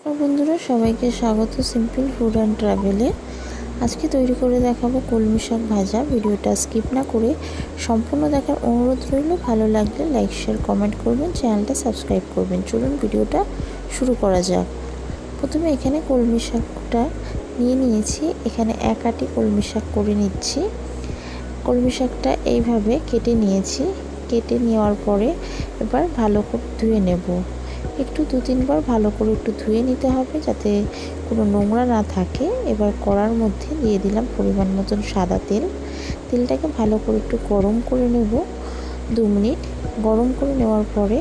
নমস্কার বন্ধুরা, সবাইকে স্বাগত সিম্পল ফুড অ্যান্ড ট্রাভেলে। আজকে তৈরি করে দেখাবো কলমি শাক ভাজা। ভিডিওটা স্কিপ না করে সম্পূর্ণ দেখার অনুরোধ রইল। ভালো লাগলে লাইক, শেয়ার, কমেন্ট করবেন, চ্যানেলটা সাবস্ক্রাইব করবেন। চলুন ভিডিওটা শুরু করা যাক। প্রথমে এখানে কলমি শাকটা নিয়ে নিয়েছি। এখানে এক আটি কলমি শাক করে নিচ্ছি। কলমি শাকটা এইভাবে কেটে নিয়েছি। কেটে নেওয়ার পরে এবার ভালো করে ধুয়ে নেব। একটু দু তিনবার ভালো করে একটু ধুয়ে নিতে হবে যাতে কোনো নোংরা না থাকে। এবার কড়ার মধ্যে দিয়ে দিলাম পরিমাণ মতন সাদা তেল। তেলটাকে ভালো করে একটু গরম করে নেব দু মিনিট। গরম করে নেওয়ার পরে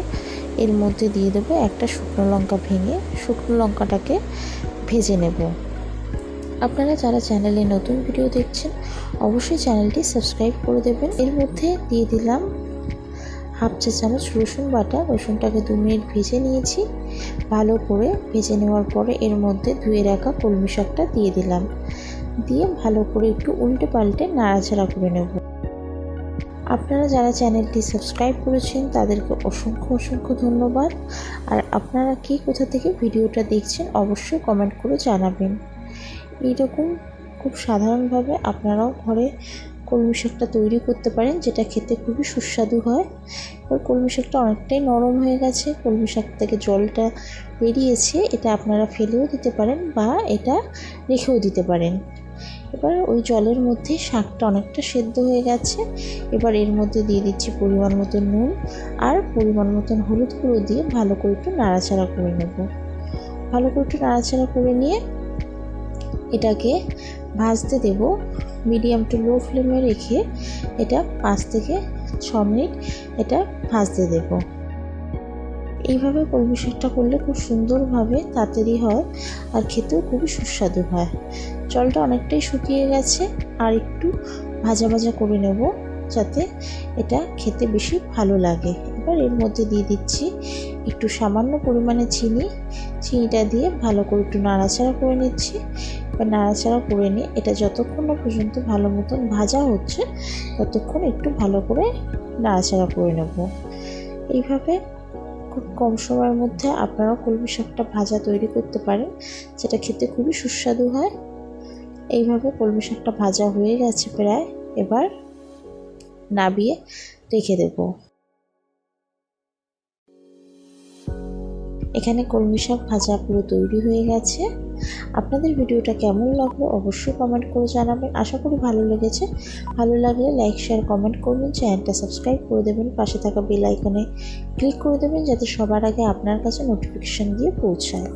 এর মধ্যে দিয়ে দেবো একটা শুকনো লঙ্কা ভেঙে শুকনো লঙ্কাটাকে ভেজে নেব। আপনারা যারা চ্যানেলে নতুন ভিডিও দেখছেন, অবশ্যই চ্যানেলটি সাবস্ক্রাইব করে দেবেন। এর মধ্যে দিয়ে দিলাম হাফ চা চামচ রসুন বাটা, রসুনটাকে দু মিনিট ভেজে নিয়েছি। ভালো করে ভেজে নেওয়ার পরে এর মধ্যে ধুয়ে রাখা কলমি শাকটা দিয়ে দিলাম। দিয়ে ভালো করে একটু উল্টে পাল্টে নাড়াচাড়া করে নেব। আপনারা যারা চ্যানেলটি সাবস্ক্রাইব করেছেন, তাদেরকে অসংখ্য অসংখ্য ধন্যবাদ। আর আপনারা কি কোথা থেকে ভিডিওটা দেখছেন, অবশ্যই কমেন্ট করে জানাবেন। এইরকম খুব সাধারণভাবে আপনারাও ঘরে কলমি শাকটা তৈরি করতে পারেন, যেটা খেতে খুবই সুস্বাদু হয়। এবার কলমি শাকটা অনেকটাই নরম হয়ে গেছে। কলমি শাক থেকে জলটা বেরিয়েছে, এটা আপনারা ফেলেও দিতে পারেন বা এটা রেখেও দিতে পারেন। এবার ওই জলের মধ্যে শাকটা অনেকটা সেদ্ধ হয়ে গেছে। এবার এর মধ্যে দিয়ে দিচ্ছি পরিমাণ মতন নুন আর পরিমাণ মতন হলুদ গুঁড়ো দিয়ে ভালো করে একটু নাড়াচাড়া করে নেব। ভালো করে একটু নাড়াচাড়া করে নিয়ে এটাকে ভাজতে দেব মিডিয়াম টু লো ফ্লেমে রেখে এটা পাঁচ থেকে ছ মিনিট এটা ভাজতে দেব। এইভাবে শাকটা করলে খুব সুন্দরভাবে তাড়াতাড়ি হয় আর খেতেও খুবই সুস্বাদু হয়। জলটা অনেকটাই শুকিয়ে গেছে আর একটু ভাজা ভাজা করে নেব যাতে এটা খেতে বেশি ভালো লাগে। এবার এর মধ্যে দিয়ে দিচ্ছি একটু সামান্য পরিমাণে চিনি, চিনিটা দিয়ে ভালো করে একটু নাড়াচাড়া করে নিচ্ছি। এবার নাড়াচাড়া করে নিয়ে এটা যতক্ষণ না পর্যন্ত ভালো মতন ভাজা হচ্ছে, ততক্ষণ একটু ভালো করে নাড়াচাড়া করে নেব। এইভাবে খুব কম সময়ের মধ্যে আপনারাও কলমি শাকটা ভাজা তৈরি করতে পারেন যেটা খেতে খুবই সুস্বাদু হয়। এইভাবে কলমি শাকটা ভাজা হয়ে গেছে প্রায়, এবার নাবিয়ে রেখে দেব। এখানে কলমি শাক ভাজা পুরো তৈরি হয়ে গেছে। আপনাদের ভিডিওটা কেমন লাগল অবশ্যই কমেন্ট করে জানাবেন। আশা করি ভালো লেগেছে। ভালো লাগলে লাইক শেয়ার কমেন্ট করবেন। চ্যানেলটা সাবস্ক্রাইব করে দেবেন। পাশে থাকা বেল আইকনে ক্লিক করে দেবেন যাতে সবার আগে আপনার কাছে নোটিফিকেশান দিয়ে পৌঁছায়।